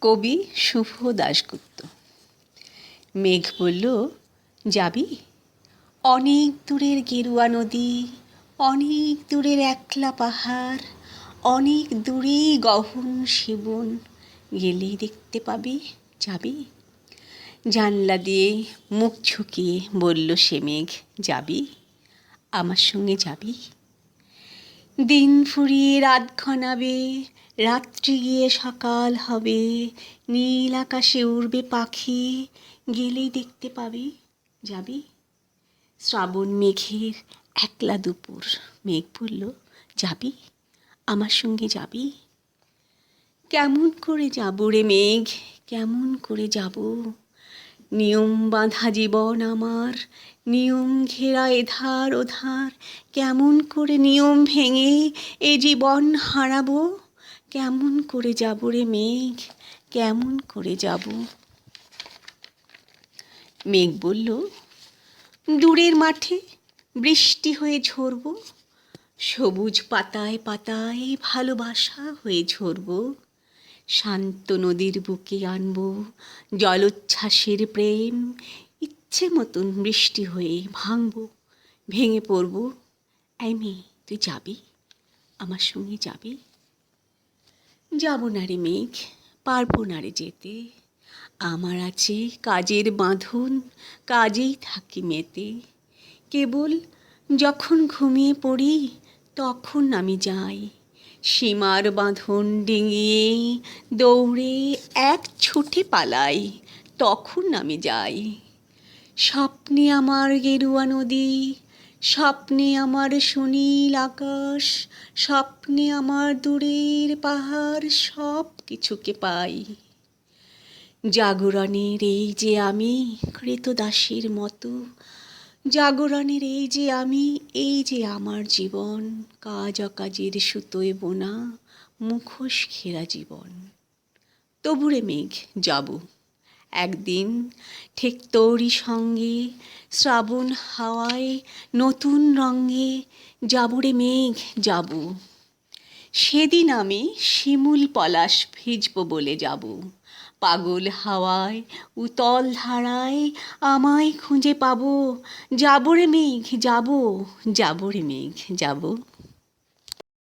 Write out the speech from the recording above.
কবি শুভ দাশগুপ্ত। মেঘ বলল, যাবি? অনেক দূরের গেরুয়া নদী, অনেক দূরের একলা পাহাড়, অনেক দূরেই গহন শিবন। গেলেই দেখতে পাবি, যাবি? জানলা দিয়ে মুখ ঝুঁকিয়ে বলল সে মেঘ, যাবি? আমার সঙ্গে যাবি? দিন ফুরিয়ে রাত ঘনাবে রাত্রি গিয়ে সকাল হবে। নীল আকাশে উড়বে পাখি, গেলেই দেখতে পাবি, যাবি। শ্রাবণ মেঘের একলা দুপুর, মেঘ বলল, যাবি, আমার সঙ্গে যাবি। কেমন করে যাব রে মেঘ, কেমন করে যাব? নিয়ম বাঁধা জীবন আমার, নিয়ম ঘেরা এধার ওধার কেমন করে নিয়ম ভেঙে এ জীবন হারাবো? কেমন করে যাব রে মেঘ? কেমন করে যাব? মেঘ বলল, দূরের মাঠে বৃষ্টি হয়ে ঝরব, সবুজ পাতায় পাতায় ভালোবাসা হয়ে ঝরব। শান্ত নদীর বুকে আনব। জলোচ্ছ্বাসের প্রেম, ইচ্ছে মতন বৃষ্টি হয়ে ভাঙব। ভেঙে পড়ব। এই তুই যাবি? আমার সঙ্গে যাবি? যাব না রে মেঘ, পারব না রে যেতে। আমার আছে কাজের বাঁধন, কাজেই থাকি মেতে। কেবল যখন ঘুমিয়ে পড়ি, তখন আমি যাই। সীমার বাঁধন ডিঙিয়ে দৌড়ে এক ছুটে পালাই, তখন আমি যাই। স্বপ্নে আমার গেরুয়া নদী, স্বপ্নে আমার সুনীল আকাশ, স্বপ্নে আমার দূরের পাহাড় সব কিছুকে পাই। জাগরণের এই যে আমি কৃতদাসীর মতো জাগরণের এই যে আমি, এই যে আমার জীবন কাজ অকাজের সুতোয় বোনা মুখোশ ঘেরা জীবন। তবুরে মেঘ, যাব। একদিন ঠিক তোরই সঙ্গে, শ্রাবণ হাওয়ায় নতুন রঙে যাবরে মেঘ, যাব। সেদিন আমি শিমুল পলাশ ভিজব বলে যাব। পাগল হাওয়ায় উতল ধারায় আমায় খুঁজে পাবো। যাবরে মেঘ যাব যাবরে মেঘ যাব।